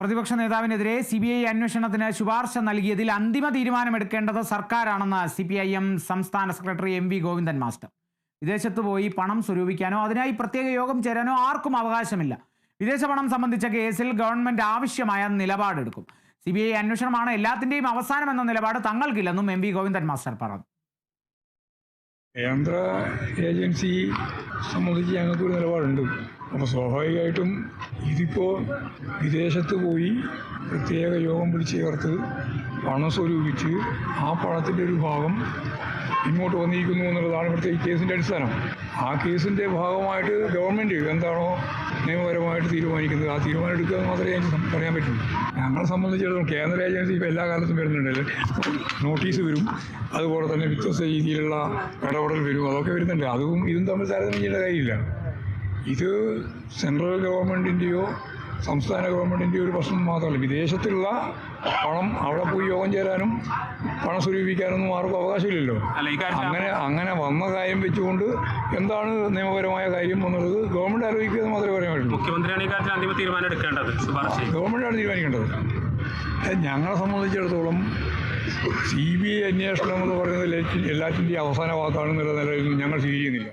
പ്രതിപക്ഷ നേതാവിനെതിരെ C B I അന്വേഷണത്തിന് ശുപാർശ നൽകിയതിൽ അന്തിമ തീരുമാനമെടുക്കേണ്ടത് സർക്കാരാണെന്ന് സി പി ഐ എം സംസ്ഥാന സെക്രട്ടറി എം വി ഗോവിന്ദൻ മാസ്റ്റർ. വിദേശത്ത് പോയി പണം സ്വരൂപിക്കാനോ അതിനായി പ്രത്യേക യോഗം ചേരാനോ ആർക്കും അവകാശമില്ല. വിദേശ പണം സംബന്ധിച്ച കേസിൽ ഗവൺമെന്റ് ആവശ്യമായ നിലപാടെടുക്കും. സി ബി ഐ അന്വേഷണമാണ് അവസാനം എന്ന നിലപാട് തങ്ങൾക്കില്ലെന്നും എം വി ഗോവിന്ദൻ മാസ്റ്റർ പറഞ്ഞു. കേന്ദ്ര ഏജൻസി സംബന്ധിച്ച് ഞങ്ങൾക്കൊരു നിലപാടുണ്ട്. അപ്പോൾ സ്വാഭാവികമായിട്ടും ഇതിപ്പോൾ വിദേശത്ത് പോയി പ്രത്യേക യോഗം വിളിച്ച് ചേർത്ത് പണം സ്വരൂപിച്ച് ആ പണത്തിന്റെ ഒരു ഭാഗം ഇങ്ങോട്ട് വന്നിരിക്കുന്നു എന്നുള്ളതാണ് ഇവിടുത്തെ ഈ കേസിന്റെ അടിസ്ഥാനം. ആ കേസിന്റെ ഭാഗമായിട്ട് ഗവൺമെന്റ് എന്താണോ നിയമപരമായിട്ട് തീരുമാനിക്കുന്നത്? ആ തീരുമാനം എടുക്കുക മാത്രമേ എനിക്ക് സം- പറയാൻ പറ്റുള്ളൂ. ഞങ്ങളെ സംബന്ധിച്ചിടത്തോളം കേന്ദ്ര ഏജൻസി ഇപ്പോൾ എല്ലാ കാലത്തും വരുന്നുണ്ടല്ലോ നോട്ടീസ് വരും. അതുപോലെ തന്നെ വ്യത്യസ്ത രീതിയിലുള്ള ഇടപെടൽ വരും. അതൊക്കെ വരുന്നുണ്ട്. അതും ഇതും തമ്മിൽ താരതമ്യം ചെയ്യേണ്ട കാര്യമില്ല. ഇത് സെൻട്രൽ ഗവൺമെന്റിന്റെയോ സംസ്ഥാന ഗവൺമെന്റിന്റെയോ ഒരു പ്രശ്നം മാത്രമല്ല. വിദേശത്തുള്ള പണം അവിടെ പോയി യോഗം ചേരാനും പണം സ്വരൂപിക്കാനൊന്നും ആർക്കും അവകാശമില്ലല്ലോ. അങ്ങനെ അങ്ങനെ വന്ന കാര്യം വെച്ചുകൊണ്ട് എന്താണ് നിയമപരമായ കാര്യം എന്നുള്ളത് ഗവൺമെന്റ് ആലോചിക്കുക എന്ന് മാത്രമേ മുഖ്യമന്ത്രിയാണ് തീരുമാനിക്കേണ്ടത്. ഞങ്ങളെ സംബന്ധിച്ചിടത്തോളം സി ബി ഐ അന്വേഷണം എന്ന് പറയുന്നത് എല്ലാറ്റിന്റെയും അവസാന വാക്കാണെന്നുള്ള നിലയിൽ ഞങ്ങൾ സ്വീകരിക്കുന്നില്ല.